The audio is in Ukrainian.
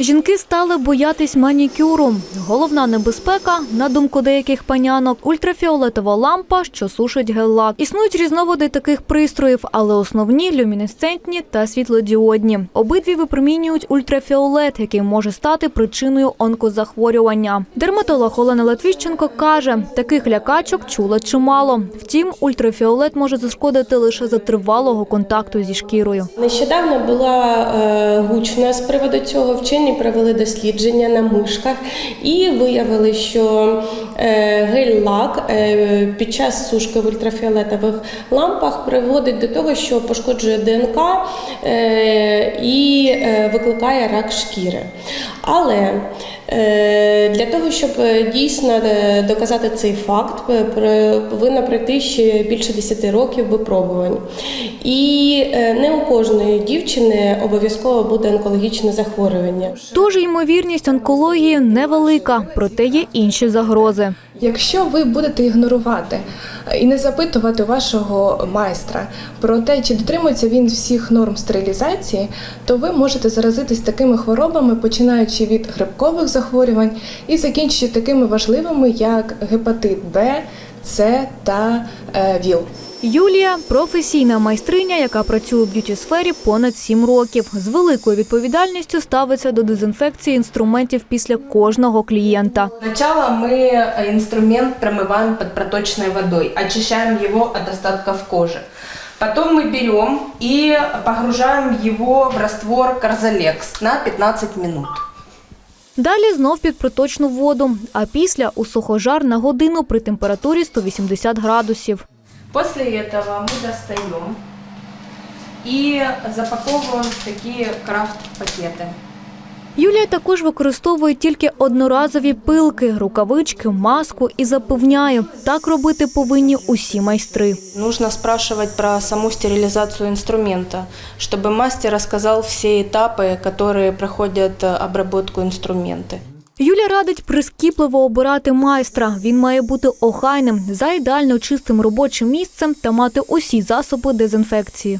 Жінки стали боятись манікюру. Головна небезпека, на думку деяких панянок, ультрафіолетова лампа, що сушить гель-лак. Існують різновиди таких пристроїв, але основні люмінесцентні та світлодіодні. Обидві випромінюють ультрафіолет, який може стати причиною онкозахворювання. Дерматолог Олена Латвіщенко каже, таких лякачок чула чимало. Втім, ультрафіолет може зашкодити лише за тривалого контакту зі шкірою. Нещодавно була е, гучна з приводу цього. Вчені провели дослідження на мишках і виявили, що е, гель-лак е, під час сушки в ультрафіолетових лампах приводить до того, що пошкоджує ДНК е, і викликає рак шкіри. Але для того, щоб дійсно доказати цей факт, повинно пройти ще більше 10 років випробувань. І не у кожної дівчини обов'язково буде онкологічне захворювання. Тож ймовірність онкології невелика, проте є інші загрози. Якщо ви будете ігнорувати і не запитувати вашого майстра про те, чи дотримується він всіх норм стерилізації, то ви можете заразитись такими хворобами, починаючи від грибкових захворювань і закінчуючи такими важливими, як гепатит Б, С та е, ВІЛ. Юлія професійна майстриня, яка працює у б'юті-сфері понад сім років. З великою відповідальністю ставиться до дезінфекції інструментів після кожного клієнта. Сначала мы э, инструмент промываем под проточной водой, очищаем его от остатков кожи. Потом мы берем и погружаем его в раствор Карзалекс на 15 минут. Далі знов під проточну воду, а після у сухожар на годину при температурі 180 градусів. После этого мы достаем и запаковываем в такие крафт-пакеты. Юлія також використовує тільки одноразові пилки, рукавички, маску і запевняє, так робити повинні усі майстри. Нужно спрашивать про саму стерилизацию инструмента, чтобы мастер рассказал все этапы, которые проходят э, обработку инструмента. Юля радить прискіпливо обирати майстра. Він має бути охайним, за ідеально чистим робочим місцем та мати усі засоби дезінфекції.